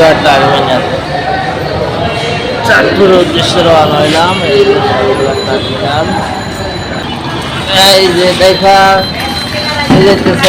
ঘাট টার্মিনাল চাঁদপুর উদ্দেশ্যে রওনা হইলাম টার্মিনাল এই যে দেখা দেখতেছ।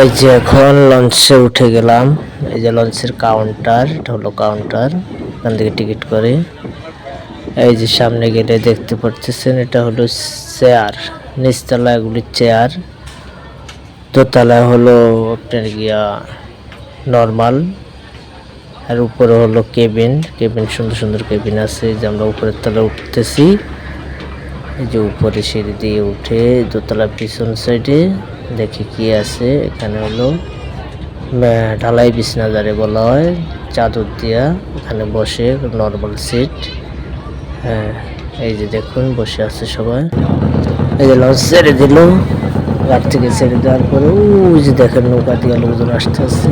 এই যে এখন লঞ্চে উঠে গেলাম। এই যে লঞ্চের কাউন্টার এটা হলো কাউন্টার এখান থেকে টিকিট করে। এই যে সামনে গেলে দেখতে পাচ্ছেন এটা হলো চেয়ার নিচতলা এগুলি চেয়ার দোতলায় হলো আপনার গিয়া নর্মাল আর উপরে হলো কেবিন। কেবিন, সুন্দর সুন্দর কেবিন আছে। যে আমরা উপরের তলা উঠতেছি। এই যে উপরে সিঁড়ি দিয়ে উঠে দোতলা পিছন সাইডে দেখি কি আছে। এখানে হলো ঢালাই বিছনা যারে বলা হয়, চাদর দিয়া এখানে বসে নর্মাল সিট হ্যাঁ এই যে দেখুন, বসে আছে সবাই। এই যে লঞ্চ ছেড়ে দিল। ঘাট থেকে ছেড়ে দেওয়ার পরে, ওই যে দেখেন নৌকা দিয়ে লোকজন আসতে আসছে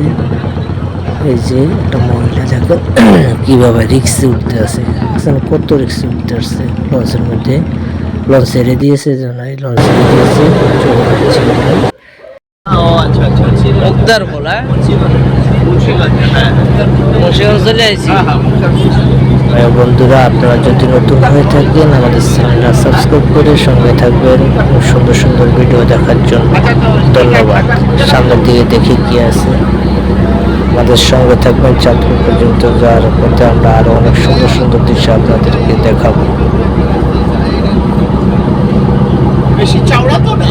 এই যে একটা মহিলা দেখেন কীভাবে রিক্সে উঠতে আছে দেখছেন কত রিক্সে উঠতে আসছে লঞ্চের মধ্যে। লঞ্চ ছেড়ে দিয়েছে জানাই লঞ্চ ছেড়ে দিয়েছে মুক্তার বলা মুন্সিগঞ্জ চলে আইছি ভাই বন্ধুরা আপনারা যদি নতুন হয়ে থাকেন আমাদের চ্যানেলটা সাবস্ক্রাইব করে সঙ্গে থাকবেন। সুন্দর সুন্দর ভিডিও দেখার জন্য ধন্যবাদ। সামনের দিকে দেখি কি আছে। আমাদের সঙ্গে থাকবেন। চাঁদপুর পর্যন্ত যাওয়ার পথে আমরা আরও অনেক সুন্দর সুন্দর দৃশ্য আপনাদেরকে দেখাবো। বেশি চাওড়া তো না।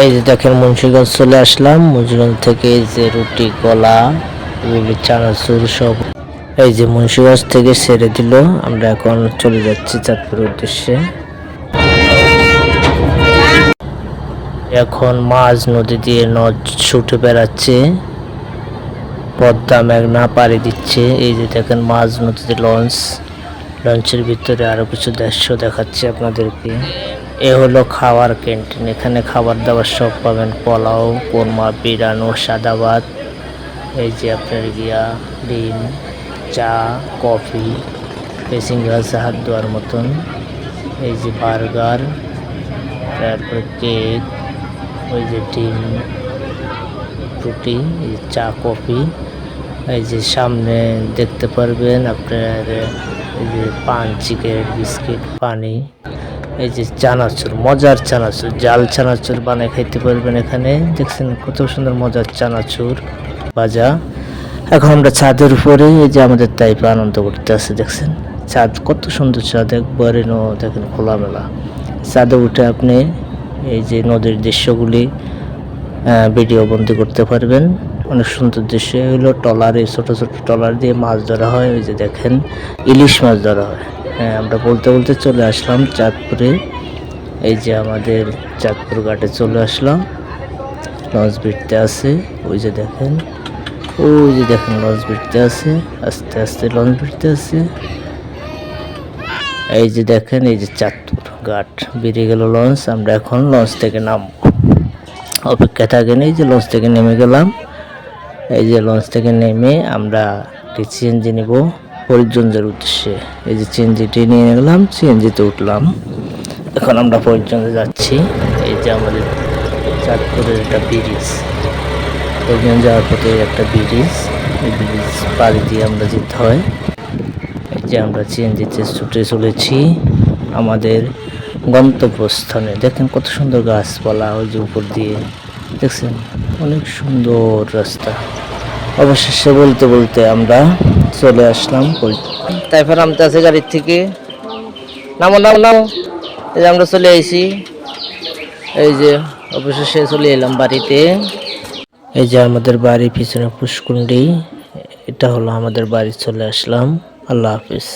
এই যে দেখেন মুন্সিগঞ্জ চলে আসলাম। মুন্সিগঞ্জ থেকে এই যে রুটি কলা চানাচুর সব এই যে মুন্সিগঞ্জ থেকে ছেড়ে দিল। আমরা এখন চলে যাচ্ছি চাঁদপুরের উদ্দেশ্যে। এখন মাঝ নদী দিয়ে নদ ছুটে বেড়াচ্ছে। পদ্মা মেঘনা পাড়ি দিচ্ছে। এই যে দেখেন মাঝ নদীতে লঞ্চ। লঞ্চের ভিতরে আরও কিছু দৃশ্য দেখাচ্ছে আপনাদেরকে। এ হলো খাওয়ার ক্যান্টিন। এখানে খাবার দাবার সব পাবেন। পোলাও, কোরমা বিরানো সাদা ভাত এই যে আপনার গিয়া ডিম, চা, কফি, পেসিং গ্লাসে হাত ধোয়ার মতন। এই যে বার্গার, তারপর কেক ওই যে ডিম, রুটি চা, কফি, এই যে সামনে দেখতে পারবেন আপনার, এই যে পান, চিকেন, বিস্কিট, পানি, এই যে চানাচুর, মজার চানাচুর, জাল চানাচুর বানায় খাইতে পারবেন এখানে। দেখছেন কত সুন্দর মজার চানাচুর ভাজা। এখন আমরা ছাদের উপরে, এই যে আমাদের তাইপে আনন্দ করতে আছে, দেখছেন? ছাদ কত সুন্দর ছাদ, একবারে ন, দেখেন খোলামেলা। ছাদে উঠে আপনি এই যে নদীর দৃশ্যগুলি ভিডিও বন্দি করতে পারবেন। অনেক সুন্দর দৃশ্য। এই হলো ট্রলারে ছোট ছোট ট্রলার দিয়ে মাছ ধরা হয়। ওই যে দেখেন, ইলিশ মাছ ধরা হয়। হ্যাঁ আমরা বলতে বলতে চলে আসলাম চাঁদপুরে। এই যে আমাদের চাঁদপুর ঘাটে চলে আসলাম। লঞ্চ ভিড়তে আছে। ওই যে দেখেন, ওই যে দেখেন লঞ্চ ভিড়তে আছে। আস্তে আস্তে লঞ্চ ভিড়তে আছে। এই যে দেখেন, এই যে চাঁদপুর। ঘাট, বেরিয়ে গেল লঞ্চ, আমরা এখন লঞ্চ থেকে নামবো অপেক্ষা থাকেন, এই যে লঞ্চ থেকে নেমে গেলাম। এই যে লঞ্চ থেকে নেমে আমরা একটি সিএনজি নিব হরিজঞ্জের উদ্দেশ্যে। এই যে সিএনজিটি নিয়ে গেলাম সিএনজিতে উঠলাম। এখন আমরা হরিজঞ্জে যাচ্ছি। এই যে আমাদের চাঁদপুরের একটা ব্রিজ। হরিজঞ্জ যাওয়ার পথে একটা ব্রিজ। এই ব্রিজ পাড়ি দিয়ে আমরা যেতে হয়। এই যে আমরা সিএনজিতে ছুটে চলেছি। আমাদের গন্তব্যস্থানে দেখেন কত সুন্দর গাছপালা ওই যে উপর দিয়ে। দেখছেন? অনেক সুন্দর রাস্তা। অবশেষে বলতে বলতে আমরা চলে আসলাম তারপর নামতে আছে গাড়ির থেকে। নামো নামো নামো। এই যে আমরা চলে আইছি। এই যে অবশেষে চলে এলাম বাড়িতে। এই যে আমাদের বাড়ির পিছনে পুষ্কুণ্ডি এটা হলো আমাদের বাড়ি, চলে আসলাম। আল্লাহ হাফিজ।